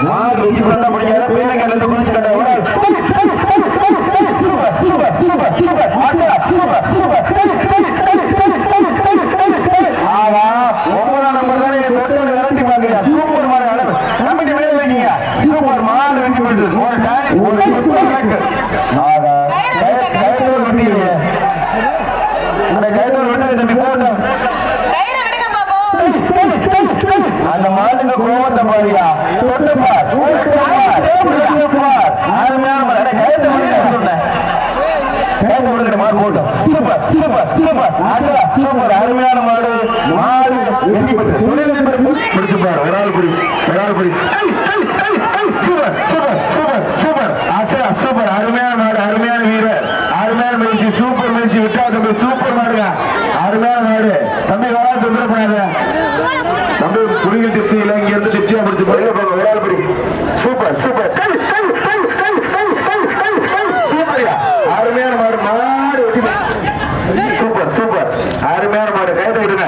சொன்னா முடியாத பேரங்கல்ல இருந்து குதிச்சு கட்ட ஒரு ஆள் சூப்பர் சூப்பர் சூப்பர் சூப்பர் ஆசா சூப்பர் சூப்பர் தள்ளி தள்ளி தள்ளி தள்ளி தள்ளி தள்ளி தள்ளி தள்ளி ஆவா ஒன்பதாம் நம்பர் தானே நீங்க தொட்டு விரட்டி பாக்குறியா சூப்பர் மாடு அளவு கமிட்டி மேல வைக்கீங்க சூப்பர் மாடு வெட்டி போட்டு ஒரு டாலி ஒரு சூப்பர் கணக்கு ஆகா. அருமையான மாடு. மாடு முடிச்சு பாரு. ஒரு ஆள் புரியும் ஒரு ஆள் புரியும் திருப்தியா பிடிச்சு போங்க ஒரு ஆள் படி சூப்பர் சூப்பர். கை கை கை கை கை கை கை கை. சூப்பர்யா அருமையான மாடு மாடு வெட்டி சூப்பர் சூப்பர். அருமையான மாடு கைதை விடுங்க.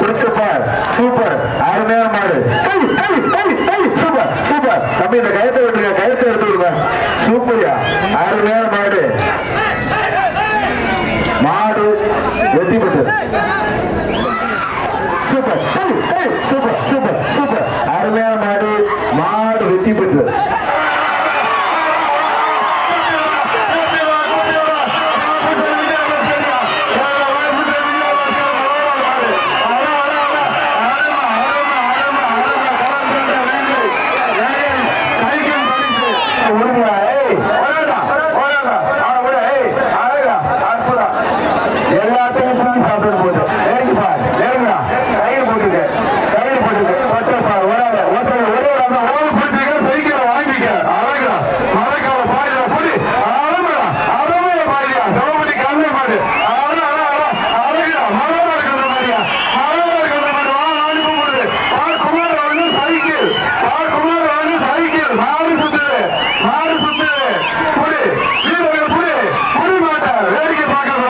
பிடிச்சப்பா சூப்பர். அருமையான மாடு. கை கை கை கை. Super super. தம்பி இந்த கயத்தை விட்டுருங்க கயத்தை எடுத்து விடுங்க. சூப்பர்யா அருமையான மாடு. மாடு வெட்டி பெற்று சூப்பர். Gracias.